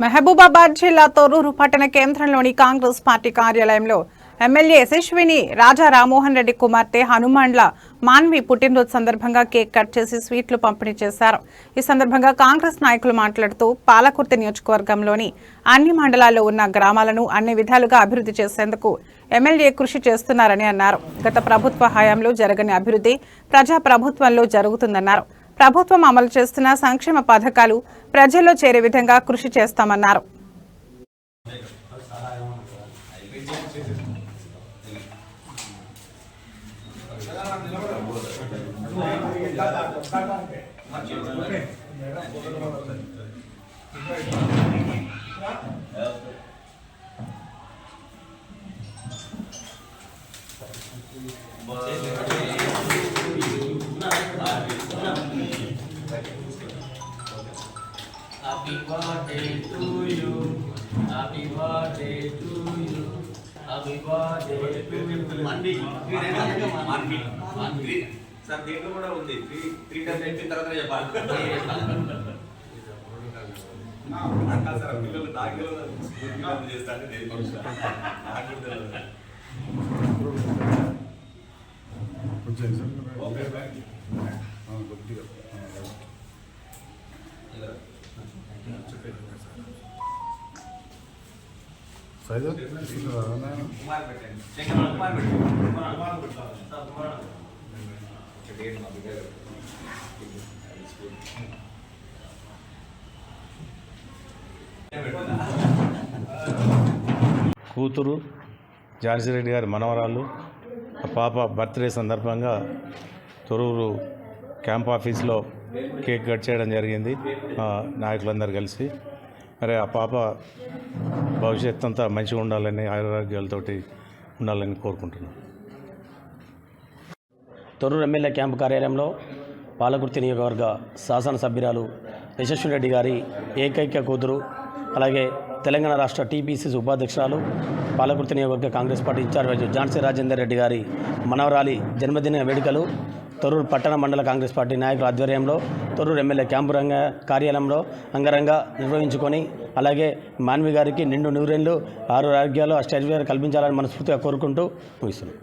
మహబూబాబాద్ జిల్లా తొర్రూరు పట్టణ కేంద్రంలోని కాంగ్రెస్ పార్టీ కార్యాలయంలో ఎమ్మెల్యే యశస్విని రాజా రామ్మోహన్ రెడ్డి కుమార్తె హనుమాన్ల మాన్వి పుట్టినరోజు సందర్భంగా కేక్ కట్ చేసి స్వీట్లు పంపిణీ చేశారు. ఈ సందర్భంగా కాంగ్రెస్ నాయకులు మాట్లాడుతూ పాలకుర్తి నియోజకవర్గంలోని అన్ని మండలాల్లో ఉన్న గ్రామాలను అన్ని విధాలుగా అభివృద్ధి చేసేందుకు ఎమ్మెల్యే కృషి చేస్తున్నారని అన్నారు. గత ప్రభుత్వ హయాంలో జరగని అభివృద్ధి ప్రజా ప్రభుత్వంలో జరుగుతుందన్నారు. ప్రభుత్వం అమలు చేస్తున్న సంక్షేమ పథకాలు ప్రజల్లో చేరే విధంగా కృషి చేస్తామన్నారు. Happy birthday to you. Happy birthday to you. Happy birthday to you. మంది మంది మంది సార్ దీంట్లో కూడా ఉంది. త్రీ త్రీ టైమ్స్ అయిపోయిన తర్వాత చెప్పాలి. సార్ పిల్లలు నాకే చేస్తాను సార్ ఆ, కొద్దిగా కూతురు ఝాన్సీ రెడ్డి గారి మనవరాళ్ళు ఆ పాప బర్త్డే సందర్భంగా తొరూరు క్యాంప్ ఆఫీస్లో కేక్ కట్ చేయడం జరిగింది ఆ, నాయకులందరూ కలిసి. మరి ఆ పాప భవిష్యత్తు అంతా మంచిగా ఉండాలని ఆరోగ్యాలతోటి ఉండాలని కోరుకుంటున్నాను తొర్రూరు ఎమ్మెల్యే క్యాంపు కార్యాలయంలో పాలకుర్తి నియోజకవర్గ శాసనసభ్యురాలు యశస్వి రెడ్డి గారి ఏకైక కూతురు అలాగే తెలంగాణ రాష్ట్ర టీపీసీసీ ఉపాధ్యక్షురాలు పాలకుర్తి నియోజకవర్గ కాంగ్రెస్ పార్టీ ఇన్ఛార్జ్ ఝాన్సీ రాజేందర్ రెడ్డి గారి మనవరాలి జన్మదిన వేడుకలు తొర్రూరు పట్టణ మండల కాంగ్రెస్ పార్టీ నాయకుల ఆధ్వర్యంలో తొర్రూరు ఎమ్మెల్యే క్యాంపు రంగ కార్యాలయంలో అంగరంగ నిర్వహించుకొని అలాగే మాన్వి గారికి నిండు నూరేళ్ళు ఆరు ఆరోగ్యాలు అష్టైర్యాలు కల్పించాలని మనస్ఫూర్తిగా కోరుకుంటూ ముగిస్తున్నాం.